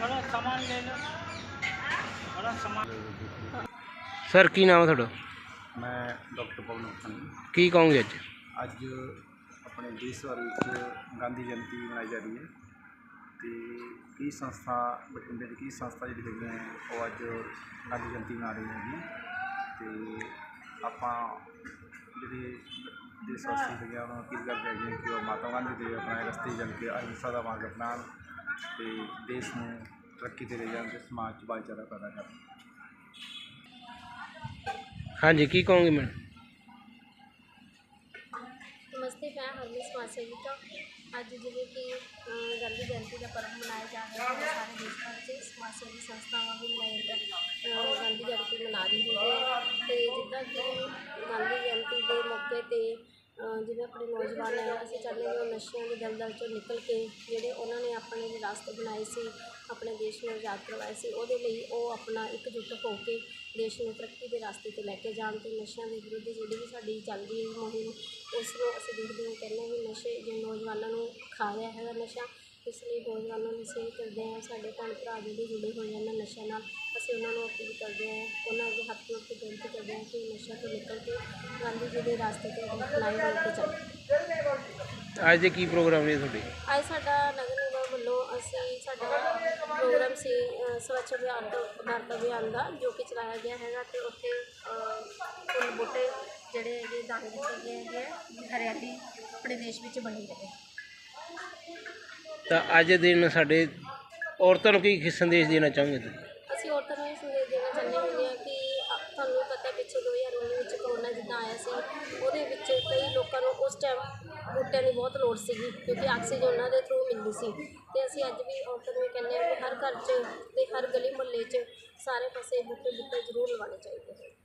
ਪਾਣੀ ਲੈ ਲਓ। ਬੜਾ ਸਮਾਂ। ਸਰ ਕੀ ਨਾਮ ਹੈ ਤੁਹਾਡਾ? ਮੈਂ ਡਾਕਟਰ ਪਵਨ ਖਾਨੀ ਕੀ ਕਹੋਗੇ ਅੱਜ? ਅੱਜ ਆਪਣੇ ਦੇਸ਼ ਭਰ ਵਿੱਚ ਗਾਂਧੀ ਜਯੰਤੀ ਮਨਾਈ ਜਾ ਰਹੀ ਹੈ। ਤੇ ਕਈ ਸੰਸਥਾ ਬਠਿੰਡੇ ਦੀ ਕਈ ਸੰਸਥਾ ਜਿਹੜੀ ਹੈਗੀਆਂ ਹੈ, ਉਹ ਅੱਜ ਗਾਂਧੀ ਜਯੰਤੀ ਮਨਾ ਰਹੀ ਹੈਗੀ। ਤੇ ਆਪਾਂ ਜਿਹੜੇ ਦੇਸ਼ ਵਾਸੀ ਹੈਗੇ ਆ ਉਹਨਾਂ ਨੂੰ ਅਪੀਲ ਕਰਦੇ ਹੈਗੇ ਕਿ ਉਹ ਮਹਾਤਮਾ ਗਾਂਧੀ ਦੇ ਆਪਣੇ ਰਸਤੇ ਚੱਲ ਕੇ ਅਹਿੰਸਾ ਦਾ ਮਾਰਗ ਅਪਣਾਉਣ ਤੇ ਦੇਸ਼ ਨੂੰ ਤਰੱਕੀ ਤੇ ਲੈ ਜਾਣ ਤੇ ਸਮਾਜ 'ਚ ਭਾਈਚਾਰਾ ਪੈਦਾ ਕਰਨ ਹਾਂਜੀ ਕੀ ਕਹੋਗੇ ਮੈਡਮ? ਨਮਸਤੇ ਮੈਂ ਹਰਮੀ ਸਮਾਜ ਸੇਵਿਕਾ ਅੱਜ ਜਿਵੇਂ ਕਿ ਅ, ਗਾਂਧੀ ਜਯੰਤੀ ਦਾ ਪਰਵ ਮਨਾਇਆ ਜਾ ਰਿਹਾ ਹੈ ਸਾਰੇ ਦੇਸ਼ ਭਰ 'ਚ ਸਮਾਜ ਸੇਵੀ ਸੰਸਥਾਵਾਂ ਵੀ ਮਿਲ ਕੇ ਅ, ਗਾਂਧੀ ਜਯੰਤੀ ਮਨਾ ਰਹੀ ਹੈ। ਤੇ ਜਿੱਦਾਂ ਕਿ ਗਾਂਧੀ ਜਯੰਤੀ ਦੇ ਮੌਕੇ ਤੇ ਅ, ਜਿਵੇਂ ਆਪਣੇ ਨੌਜਵਾਨ ਹੈ ਅਸੀਂ ਚਾਹੁੰਦੇ ਹਾਂ ਉਹ ਨਸ਼ਿਆਂ ਦੇ ਦਲਦਲ ਚੋਂ ਨਿਕਲ ਕੇ ਜਿਹੜੇ ਉਹਨਾਂ ਨੇ ਆਪਣੇ ਰਸਤੇ ਬਣਾਏ ਸੀ, ਆਪਣੇ ਦੇਸ਼ ਨੂੰ ਆਜ਼ਾਦ ਕਰਵਾਇਆ ਸੀ, ਉਹਦੇ ਲਈ ਉਹ ਆਪਣਾ ਇਕਜੁੱਟ ਹੋ ਕੇ ਦੇਸ਼ ਨੂੰ ਤਰੱਕੀ ਦੇ ਰਸਤੇ ਤੇ ਲੈ ਕੇ ਜਾਣ ਅਤੇ ਨਸ਼ਿਆਂ ਦੇ ਵਿਰੁੱਧ ਜਿਹੜੀ ਵੀ ਸਾਡੀ ਚੱਲਦੀ ਹੈ ਮੁਹਿੰਮ, ਉਸ ਨੂੰ ਅਸੀਂ ਦੇਖਦੇ ਹਾਂ ਕਹਿੰਦੇ ਵੀ ਨਸ਼ੇ ਜੋ ਨੌਜਵਾਨਾਂ ਨੂੰ ਖਾ ਰਿਹਾ ਹੈਗਾ ਨਸ਼ਾ। ਇਸ ਲਈ ਨੌਜਵਾਨਾਂ ਨੂੰ ਅਸੀਂ ਕਰਦੇ ਹਾਂ ਸਾਡੇ ਭੈਣ ਭਰਾ ਜਿਹੜੇ ਜੁੜੇ ਹੋਏ ਹਨ ਨਸ਼ਿਆਂ ਨਾਲ ਅਸੀਂ ਉਹਨਾਂ ਨੂੰ ਅਪੀਲ ਕਰਦੇ ਹਾਂ ਉਹਨਾਂ ਅੱਗੇ ਹੱਥ ਕੇ ਬੇਨਤੀ ਕਰਦੇ ਹਾਂ ਕਿ ਨਸ਼ਿਆਂ ਤੋਂ ਨਿਕਲ ਕੇ ਗਾਂਧੀ ਜੀ ਦੇ ਰਸਤੇ ਤੇ ਅਪਣਾਈ ਹੋ ਕੇ ਚੱਲੋ। ਅੱਜ ਦੇ ਕੀ ਪ੍ਰੋਗਰਾਮ ਨੇ ਤੁਹਾਡੇ? ਅੱਜ ਸਾਡਾ ਨਗਰ ਨਿਗਮ ਵੱਲੋਂ ਅਸੀਂ ਸਾਡਾ ਪ੍ਰੋਗਰਾਮ ਸੀ ਸਵੱਛ ਅਭਿਆਨ ਤੋਂ ਭਾਰਤ ਅਭਿਆਨ ਦਾ ਜੋ ਕਿ ਚਲਾਇਆ ਗਿਆ ਹੈਗਾ ਤੇ ਉੱਥੇ ਫੁੱਲ ਬੂਟੇ ਜਿਹੜੇ ਹੈਗੇ ਦਾਨ ਦਿੱਤੇ ਗਏ ਹੈਗੇ ਵੀ ਹਰਿਆਲੀ ਆਪਣੇ ਦੇਸ਼ ਵਿੱਚ ਬਣੀ ਰਹੇ। ਤਾਂ ਅੱਜ ਦੇ ਦਿਨ ਸਾਡੇ ਔਰਤਾਂ ਨੂੰ ਕੀ ਸੰਦੇਸ਼ ਦੇਣਾ ਚਾਹੋਗੇ ਤੁਸੀਂ? ਅਸੀਂ ਔਰਤਾਂ ਨੂੰ ਇਹ ਸੰਦੇਸ਼ ਦੇਣਾ ਚਾਹੁੰਦੇ ਹੁੰਦੇ ਹਾਂ ਕਿ ਅ- ਤੁਹਾਨੂੰ ਪਤਾ ਪਿੱਛੇ 2019 ਵਿੱਚ ਕਰੋਨਾ ਜਿੱਦਾਂ ਆਇਆ ਸੀ, ਉਹਦੇ ਵਿੱਚ ਕਈ ਲੋਕਾਂ ਨੂੰ ਉਸ ਟਾਈਮ ਬੂਟਿਆਂ ਦੀ ਬਹੁਤ ਲੋੜ ਸੀਗੀ ਕਿਉਂਕਿ ਆਕਸੀਜਨ ਉਹਨਾਂ ਦੇ ਥਰੂ ਮਿਲਦੀ ਸੀ। ਤੇ ਅਸੀਂ ਅੱਜ ਵੀ ਔਰਤਾਂ ਨੂੰ ਇਹ ਕਹਿੰਦੇ ਹਾਂ ਕਿ ਹਰ ਘਰ 'ਚ ਤੇ ਹਰ ਗਲੀ ਮੁਹੱਲੇ 'ਚ ਸਾਰੇ ਪਾਸੇ ਬੂਟੇ ਬੂਟੇ ਜ਼ਰੂਰ ਲਗਾਉਣੇ ਚਾਹੀਦੇ ਹਨ